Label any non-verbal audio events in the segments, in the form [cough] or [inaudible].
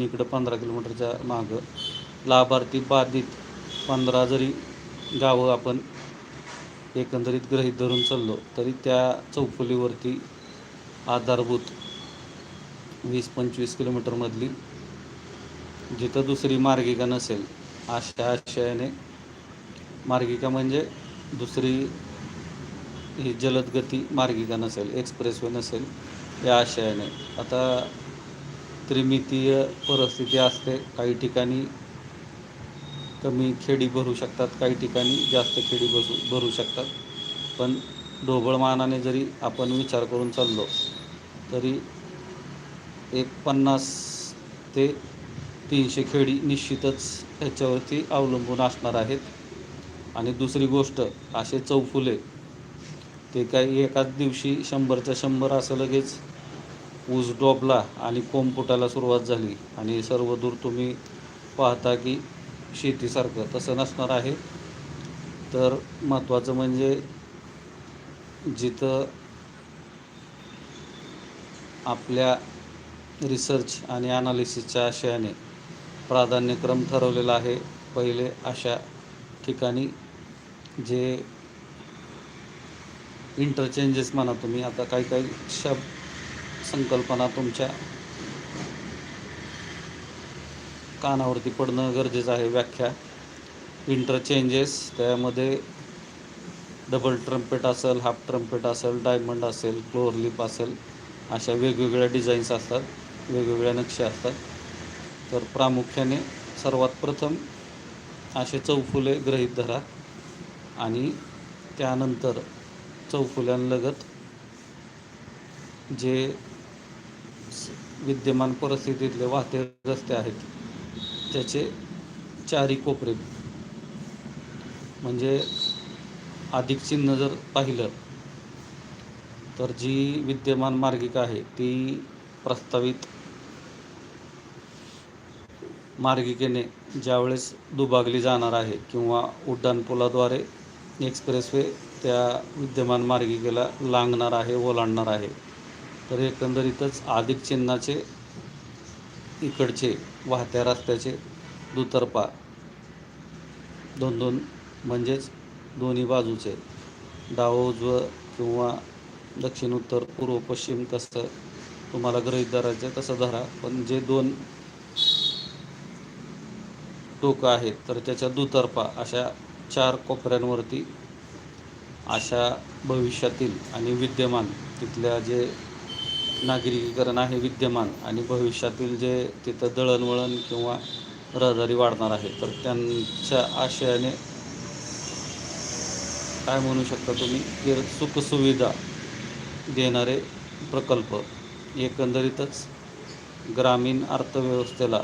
इकडं पंधरा किलोमीटरच्या मागं. लाभार्थी बाधित. पंधरा जरी गावं आपण एकंदरीत गृहीत धरून चाललो तरी त्या चौफुलीवरती आधारभूत वीस पंचवीस किलोमीटरमधली जिथं दुसरी मार्गिका नसेल अशा आशयाने मार्गिका म्हणजे दुसरी ही जलदगती मार्गिका नसेल एक्सप्रेसवे नसेल या आशयाने. आता त्रिमितीय परिस्थिती असते काही ठिकाणी कमी खेडी भरू शकतात काही ठिकाणी जास्त खेडी बसू भरू शकतात. पण ढोबळमानाने जरी आपण विचार करून चाललो तरी एक पन्नास ते तीनशे खेडी निश्चितच ह्याच्यावरती अवलंबून असणार आहेत. आणि दुसरी गोष्ट असे चौफुले ते काही एकाच दिवशी शंभरच्या शंभर असं लगेच ऊस डोबला आणि कोंबपुटाला सुरुवात झाली. आणि सर्व दूर तुम्ही पाहता की शेतीसारखं तसं नसणार आहे. तर महत्त्वाचं म्हणजे जिथं आपल्या रिसर्च आणि ॲनालिसिसच्या आशयाने प्राधान्यक्रम ठरवलेला आहे पहिले अशा ठिकाणी जे इंटरचेंजेस म्हणा तुम्ही आता काही काही शब्द संकल्पना तुमच्या कानावरती पडणं गरजेचं आहे. व्याख्या. इंटरचेंजेस त्यामध्ये डबल ट्रम्पेट असेल हाफ ट्रम्पेट असेल डायमंड असेल क्लोअर लिप असेल अशा वेगवेगळ्या डिझाईन्स असतात. वेगवेगळ्या नक्षे असतात. तर प्रामुख्याने सर्वात प्रथम असे चौफुले ग्रहीत धरा आणि त्यानंतर चौफुल्यांलगत जे विद्यमान परिस्थितीतले वाहते रस्ते आहेत. त्याचे चारी कोपरे. म्हणजे अधिक चिन्ह जर पाहिलं तर जी विद्यमान मार्गिका आहे ती प्रस्तावित मार्गिकेने ज्यावेळेस दुभागली जाणार आहे किंवा उड्डाणपुलाद्वारे एक्सप्रेसवे त्या विद्यमान मार्गिकेला लांगणार आहे ओलांडणार आहे तर एकंदरीतच अधिक चिन्हाचे इकडचे वाहत्या रस्त्याचे दुतर्फा दोन दोन म्हणजेच दोन्ही बाजूचे डाव उजवं किंवा दक्षिण उत्तर पूर्व पश्चिम कसं तुम्हाला गृहीत धरायचं तसं धरा. पण जे दोन टोकं आहेत तर त्याच्या दुतर्फा अशा चार कोपऱ्यांवरती अशा भविष्यातील आणि विद्यमान तिथल्या जे नागरिकीकरण आहे विद्यमान आणि भविष्यातील जे तिथं दळणवळण किंवा रहदारी वाढणार आहे तर त्यांच्या आशयाने काय म्हणू शकता तुम्ही? की सुखसुविधा देणारे प्रकल्प एकंदरीतच ग्रामीण अर्थव्यवस्थेला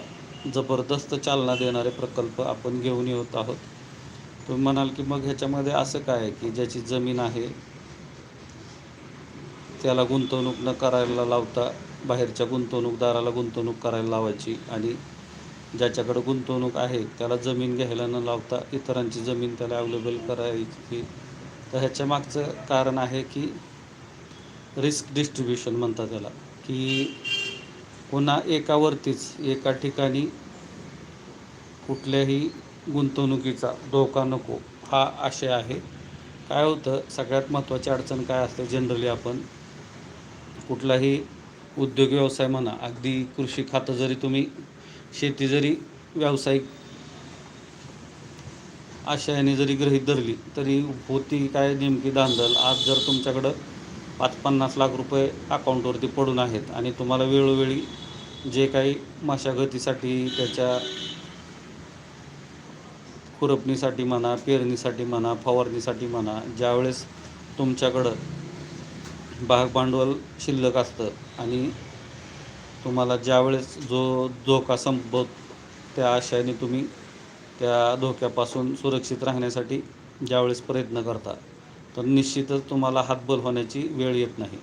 जबरदस्त चालना देणारे प्रकल्प आपण घेऊन येत आहोत. तुम्ही म्हणाल की मग ह्याच्यामध्ये असं काय आहे की ज्याची जमीन आहे त्याला गुंतवणूक न करायला लावता बाहेरच्या गुंतवणूकदाराला गुंतवणूक करायला लावायची आणि ज्याच्याकडं गुंतवणूक आहे त्याला जमीन घ्यायला न लावता इतरांची जमीन त्याला अवेलेबल करायची. तर ह्याच्या मागचं कारण आहे की रिस्क डिस्ट्रीब्युशन म्हणतात त्याला की पुन्हा एकावरतीच एका ठिकाणी कुठल्याही गुंतवणुकीचा धोका नको हा आशय आहे. काय होतं सगळ्यात महत्त्वाची अडचण काय असते जनरली आपण कुठलाही उद्योग व्यवसाय म्हणा अगदी कृषी खातं जरी तुम्ही शेती जरी व्यावसायिक आशयाने जरी गृहीत धरली तरी होती काय नेमकी धांदल? आज जर तुमच्याकडं पाच पन्नास लाख रुपये अकाउंटवरती पडून आहेत आणि तुम्हाला वेळोवेळी जे काही मशागतीसाठी त्याच्या खुरपणीसाठी म्हणा पेरणीसाठी म्हणा फवारणीसाठी म्हणा ज्यावेळेस तुमच्याकडं भाग भांडवल शिल्लक असतं आणि तुम्हाला ज्यावेळेस जो धोका संपत त्या आशयाने तुम्ही त्या धोक्यापासून सुरक्षित राहण्यासाठी ज्यावेळेस प्रयत्न करता तर निश्चितच तुम्हाला हातबल होण्याची वेळ येत नाही.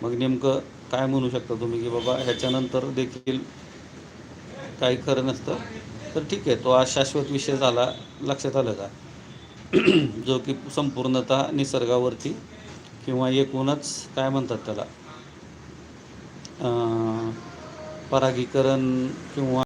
मग नेमकं काय म्हणू शकता तुम्ही की बाबा ह्याच्यानंतर देखील काही खरं नसतं? तर ठीक आहे तो आज शाश्वत विषय झाला. लक्षात आलं का? [clears throat] जो की संपूर्णतः निसर्गावरती किंवा एकूणच काय म्हणतात त्याला? परागीकरण किंवा